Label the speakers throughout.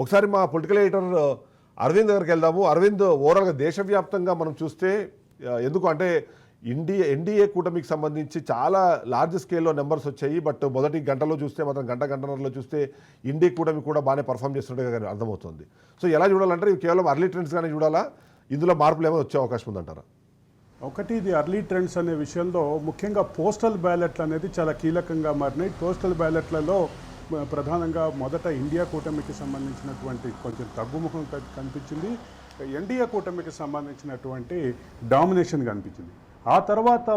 Speaker 1: ఒకసారి మా political editor Arvind దగ్గరికి వెళ్దాము. అరవింద్ ఓవరాల్గా దేశవ్యాప్తంగా మనం చూస్తే ఎందుకు అంటే ఇండియా ఎన్డీఏ కూటమికి సంబంధించి చాలా లార్జ్ స్కేల్లో నెంబర్స్ వచ్చాయి. బట్ మొదటి గంటలో చూస్తే మాత్రం గంట గంటన్నరలో చూస్తే ఇండియా కూటమి కూడా బాగానే పర్ఫామ్ చేస్తున్నట్టుగా అర్థమవుతుంది. సో ఎలా చూడాలంటే ఇవి కేవలం అర్లీ ట్రెండ్స్ కానీ చూడాలా? ఇందులో మార్పులు ఏమైనా వచ్చే అవకాశం ఉందంటారా?
Speaker 2: ఒకటి ఇది అర్లీ ట్రెండ్స్ అనే విషయంలో ముఖ్యంగా పోస్టల్ బ్యాలెట్లు అనేది చాలా కీలకంగా మారినాయి. పోస్టల్ బ్యాలెట్లలో ప్రధానంగా మొదట ఇండియా కూటమికి సంబంధించినటువంటి కొంచెం తగ్గుముఖం కనిపించింది. ఎన్డీఏ కూటమికి సంబంధించినటువంటి డామినేషన్ కనిపించింది. ఆ తర్వాత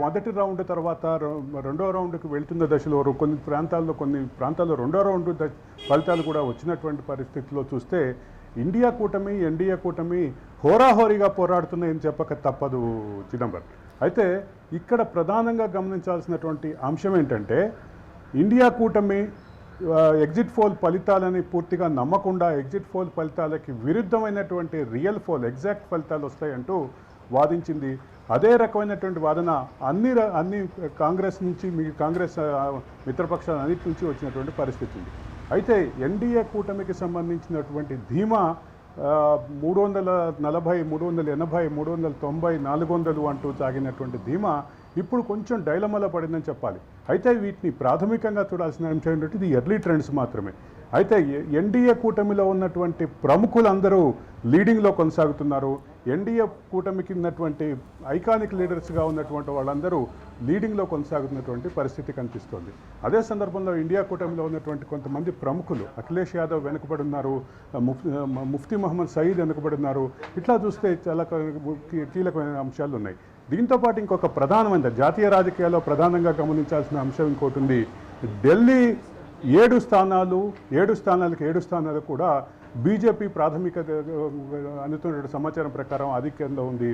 Speaker 2: మొదటి రౌండ్ తర్వాత రెండో రౌండ్కి వెళ్తున్న దశలో కొన్ని ప్రాంతాల్లో కొన్ని ప్రాంతాల్లో రెండో రౌండ్ ఫలితాలు కూడా వచ్చినటువంటి పరిస్థితిలో చూస్తే ఇండియా కూటమి ఎన్డీఏ కూటమి హోరాహోరీగా పోరాడుతున్నాయని చెప్పక తప్పదు చిదంబరం. అయితే ఇక్కడ ప్రధానంగా గమనించాల్సినటువంటి అంశం ఏంటంటే ఇండియా కూటమి ఎగ్జిట్ పోల్ ఫలితాలని పూర్తిగా నమ్మకుండా ఎగ్జిట్ పోల్ ఫలితాలకి విరుద్ధమైనటువంటి రియల్ పోల్ ఎగ్జాక్ట్ ఫలితాలు వస్తాయంటూ వాదించింది. అదే రకమైనటువంటి వాదన అన్ని అన్ని కాంగ్రెస్ నుంచి మీ కాంగ్రెస్ ఆ, మిత్రపక్షాల అన్నిటి నుంచి వచ్చినటువంటి పరిస్థితి ఉంది. అయితే ఎన్డీఏ కూటమికి సంబంధించినటువంటి ధీమా మూడు వందల నలభై మూడు వందల ఎనభై మూడు వందల తొంభై నాలుగు వందలు అంటూ సాగినటువంటి ధీమా ఇప్పుడు కొంచెం డైలమలో పడిందని చెప్పాలి. అయితే వీటిని ప్రాథమికంగా చూడాల్సిన అంశం ఏంటంటే ఇది ఎర్లీ ట్రెండ్స్ మాత్రమే. అయితే ఎన్డీఏ కూటమిలో ఉన్నటువంటి ప్రముఖులందరూ లీడింగ్లో కొనసాగుతున్నారు. ఎన్డీఏ కూటమికి ఉన్నటువంటి ఐకానిక్ లీడర్స్గా ఉన్నటువంటి వాళ్ళందరూ లీడింగ్లో కొనసాగుతున్నటువంటి పరిస్థితి కనిపిస్తోంది. అదే సందర్భంలో ఇండియా కూటమిలో ఉన్నటువంటి కొంతమంది ప్రముఖులు అఖిలేష్ యాదవ్ వెనుకబడి ఉన్నారు ముఫ్- ముఫ్తీ మహమ్మద్ సయీద్ వెనుకబడి ఉన్నారు ఇట్లా చూస్తే చాలా కీలకమైన అంశాలు ఉన్నాయి దీంతో పాటు ఇంకొక ప్రధానమైన జాతీయ రాజకీయాల్లో ప్రధానంగా గమనించాల్సిన అంశం ఇంకోటి ఉంది. ఢిల్లీ ఏడు స్థానాలు ఏడు స్థానాలకు ఏడు స్థానాలు కూడా బీజేపీ ప్రాథమిక అందుతున్న సమాచారం ప్రకారం ఆధిక్యంలో ఉంది.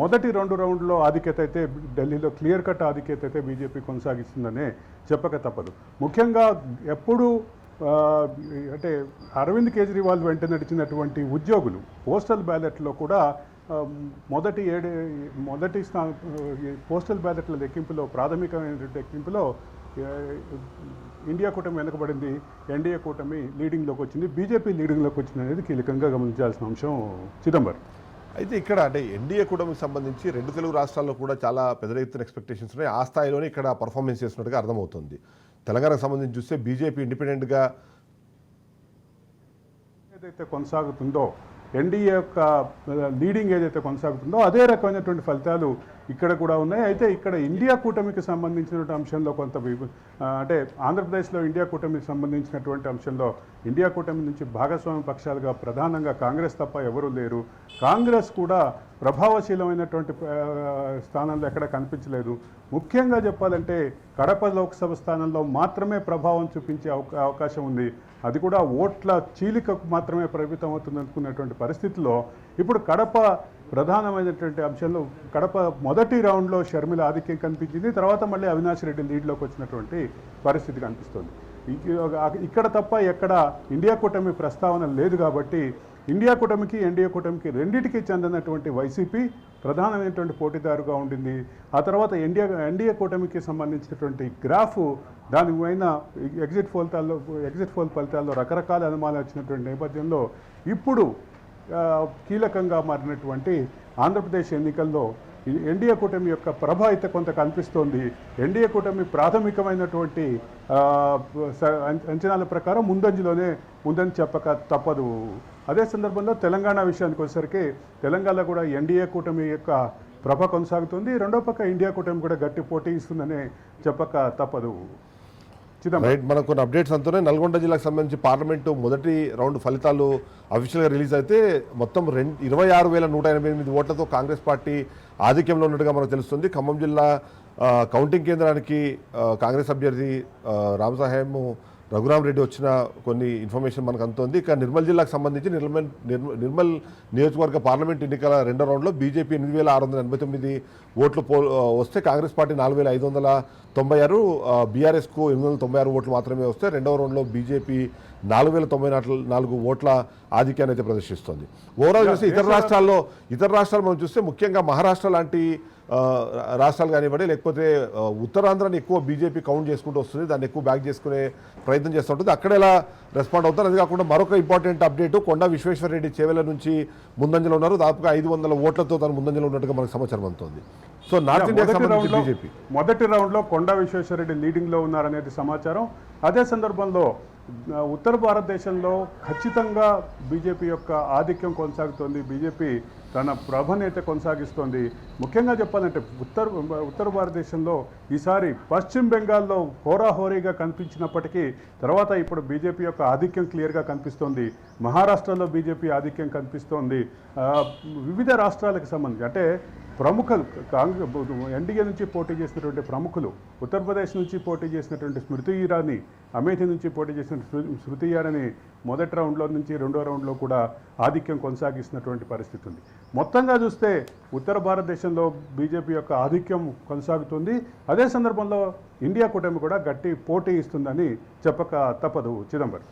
Speaker 2: మొదటి రెండు రౌండ్లో ఆధిక్యత అయితే ఢిల్లీలో క్లియర్ కట్ ఆధిక్యత అయితే బీజేపీ కొనసాగిస్తుందనే చెప్పక తప్పదు. ముఖ్యంగా ఎప్పుడు అంటే అరవింద్ కేజ్రీవాల్ వెంట నడిచినటువంటి ఉద్యోగులు పోస్టల్ బ్యాలెట్లో కూడా మొదటి ఏడు మొదటి స్థా పోస్టల్ బ్యాలెట్ల లెక్కింపులో ప్రాథమికమైన లెక్కింపులో ఇండియా కూటమి వెనకబడింది ఎన్డీఏ కూటమి లీడింగ్లోకి వచ్చింది బీజేపీ లీడింగ్లోకి వచ్చింది అనేది కీలకంగా గమనించాల్సిన అంశం చిదంబరం.
Speaker 1: అయితే ఇక్కడ అంటే ఎన్డీఏ కూటమికి సంబంధించి రెండు తెలుగు రాష్ట్రాల్లో కూడా చాలా పెద్ద ఎత్తున ఎక్స్పెక్టేషన్స్ ఉన్నాయి. ఆ స్థాయిలోనే ఇక్కడ పర్ఫార్మెన్స్ చేస్తున్నట్టుగా అర్థమవుతుంది. తెలంగాణకు సంబంధించి చూస్తే బీజేపీ ఇండిపెండెంట్గా
Speaker 2: ఏదైతే కొనసాగుతుందో ఎన్డీఏ యొక్క లీడింగ్ ఏదైతే కొనసాగుతుందో అదే రకమైనటువంటి ఫలితాలు ఇక్కడ కూడా ఉన్నాయి. అయితే ఇక్కడ ఇండియా కూటమికి సంబంధించినటువంటి అంశంలో కొంత అంటే ఆంధ్రప్రదేశ్లో ఇండియా కూటమికి సంబంధించినటువంటి అంశంలో ఇండియా కూటమి నుంచి భాగస్వామి పక్షాలుగా ప్రధానంగా కాంగ్రెస్ తప్ప ఎవరూ లేరు. కాంగ్రెస్ కూడా ప్రభావశీలమైనటువంటి స్థానంలో ఎక్కడ కనిపించలేదు. ముఖ్యంగా చెప్పాలంటే కడప లోక్సభ స్థానంలో మాత్రమే ప్రభావం చూపించే అవకా- అవకాశం ఉంది. అది కూడా ఓట్ల చీలికకు మాత్రమే పరిమితం అవుతుంది అనుకున్నటువంటి పరిస్థితిలో ఇప్పుడు కడప ప్రధానమైనటువంటి అంశంలో కడప మొదటి రౌండ్లో షర్మిల ఆధిక్యం కనిపించింది తర్వాత మళ్ళీ అవినాష్ రెడ్డి లీడ్లోకి వచ్చినటువంటి పరిస్థితి కనిపిస్తుంది. ఇక్కడ తప్ప ఎక్కడ ఇండియా కూటమి ప్రస్తావన లేదు కాబట్టి ఇండియా కూటమికి ఎన్డీఏ కూటమికి రెండింటికి చెందినటువంటి వైసీపీ ప్రధానమైనటువంటి పోటీదారుగా ఉండింది. ఆ తర్వాత ఎన్డీఏ ఎన్డీఏ కూటమికి సంబంధించినటువంటి గ్రాఫ్ దానిపైన ఎగ్జిట్ ఫలితాల్లో ఎగ్జిట్ పోల్ ఫలితాల్లో రకరకాల అనుమానాలు వచ్చినటువంటి నేపథ్యంలో ఇప్పుడు కీలకంగా మారినటువంటి ఆంధ్రప్రదేశ్ ఎన్నికల్లో ఎన్డీఏ కూటమి యొక్క ప్రభావిత కొంత కనిపిస్తోంది. ఎన్డీఏ కూటమి ప్రాథమికమైనటువంటి అంచనాల ప్రకారం ముందంజలోనే ఉందని చెప్పక తప్పదు. అదే సందర్భంలో తెలంగాణ విషయానికి వచ్చేసరికి తెలంగాణ కూడా ఎన్డీఏ కూటమి యొక్క ప్రభ కొనసాగుతుంది. రెండో పక్క ఇండియా కూటమి కూడా గట్టి పోటీ ఇస్తుందనే చెప్పక తప్పదు.
Speaker 1: రైట్ మనకు కొన్ని అప్డేట్స్ అంతనే నల్గొండ జిల్లాకు సంబంధించి పార్లమెంటు మొదటి రౌండ్ ఫలితాలు అఫీషియల్గా రిలీజ్ అయితే మొత్తం రెండు ఇరవై ఆరు వేల నూట ఎనభై ఎనిమిది ఓట్లతో కాంగ్రెస్ పార్టీ ఆధిక్యంలో ఉన్నట్టుగా మనకు తెలుస్తుంది. ఖమ్మం జిల్లా కౌంటింగ్ కేంద్రానికి కాంగ్రెస్ అభ్యర్థి రామసాహేము రఘురామరెడ్డి రఘురామ్ రెడ్డి వచ్చిన కొన్ని ఇన్ఫర్మేషన్ మనకు అందుతోంది. ఇక నిర్మల్ జిల్లాకు సంబంధించి నిర్మల్ నిర్మల్ నిర్మల్ నియోజకవర్గ పార్లమెంట్ ఎన్నికల రెండో రౌండ్లో బీజేపీ ఎనిమిది వేల ఆరు వందల ఎనభై తొమ్మిది ఓట్లు పో వస్తే కాంగ్రెస్ పార్టీ నాలుగు వేల ఐదు వందల తొంభై ఆరు బీఆర్ఎస్కు ఎనిమిది వందల తొంభై ఆరు ఓట్లు మాత్రమే వస్తే రెండవ రౌండ్లో బీజేపీ నాలుగు వేల తొంభై నాలుగు నాలుగు ఓట్ల ఆధిక్యాన్ని అయితే ప్రదర్శిస్తుంది. ఓవరాల్ చూస్తే ఇతర రాష్ట్రాల్లో ఇతర రాష్ట్రాలు మనం చూస్తే ముఖ్యంగా మహారాష్ట్ర లాంటి రాష్ట్రాలు కానివ్వండి లేకపోతే ఆ, ఉత్తరాంధ్రాన్ని ఎక్కువ బీజేపీ కౌంట్ చేసుకుంటూ వస్తుంది దాన్ని ఎక్కువ బ్యాక్ చేసుకునే ప్రయత్నం చేస్తుంటుంది అక్కడ ఎలా రెస్పాండ్ అవుతారు? అది కాకుండా మరొక ఇంపార్టెంట్ అప్డేట్ కొండ విశ్వేశ్వరరెడ్డి చేవెల నుంచి ముందంజలో ఉన్నారు. దాదాపుగా ఐదు వందల ఓట్లతో తను ముందంజలో ఉన్నట్టుగా మనకు సమాచారం అందుతుంది. సో నార్త్
Speaker 2: రౌండ్లో
Speaker 1: బీజేపీ.
Speaker 2: మొదటి రౌండ్లో కొండా విశ్వేశ్వరరెడ్డి లీడింగ్లో ఉన్నారనేది సమాచారం. అదే సందర్భంలో ఉత్తర భారతదేశంలో ఖచ్చితంగా బీజేపీ యొక్క ఆధిక్యం కొనసాగుతోంది. బీజేపీ తన ప్రభని అయితే కొనసాగిస్తోంది. ముఖ్యంగా చెప్పాలంటే ఉత్తర ఉత్తర భారతదేశంలో ఈసారి పశ్చిమ బెంగాల్లో హోరాహోరీగా కనిపించినప్పటికీ తర్వాత ఇప్పుడు బీజేపీ యొక్క ఆధిక్యం క్లియర్గా కనిపిస్తోంది. మహారాష్ట్రలో బీజేపీ ఆధిక్యం కనిపిస్తోంది. వివిధ రాష్ట్రాలకు సంబంధించి అంటే ప్రముఖులు కాంగ్రెస్ ఎన్డీఏ నుంచి పోటీ చేసినటువంటి ప్రముఖులు ఉత్తరప్రదేశ్ నుంచి పోటీ చేసినటువంటి స్మృతి ఇరానీ అమేఠీ నుంచి పోటీ చేసిన స్మృ- స్మృతి ఇరానీ మొదటి రౌండ్లో నుంచి రెండో రౌండ్లో కూడా ఆధిక్యం కొనసాగిస్తున్నటువంటి పరిస్థితి ఉంది. మొత్తంగా చూస్తే ఉత్తర భారతదేశంలో బీజేపీ యొక్క ఆధిక్యం కొనసాగుతుంది. అదే సందర్భంలో ఇండియా కూటమి కూడా గట్టి పోటీ ఇస్తుందని చెప్పక తప్పదు చిదంబరం.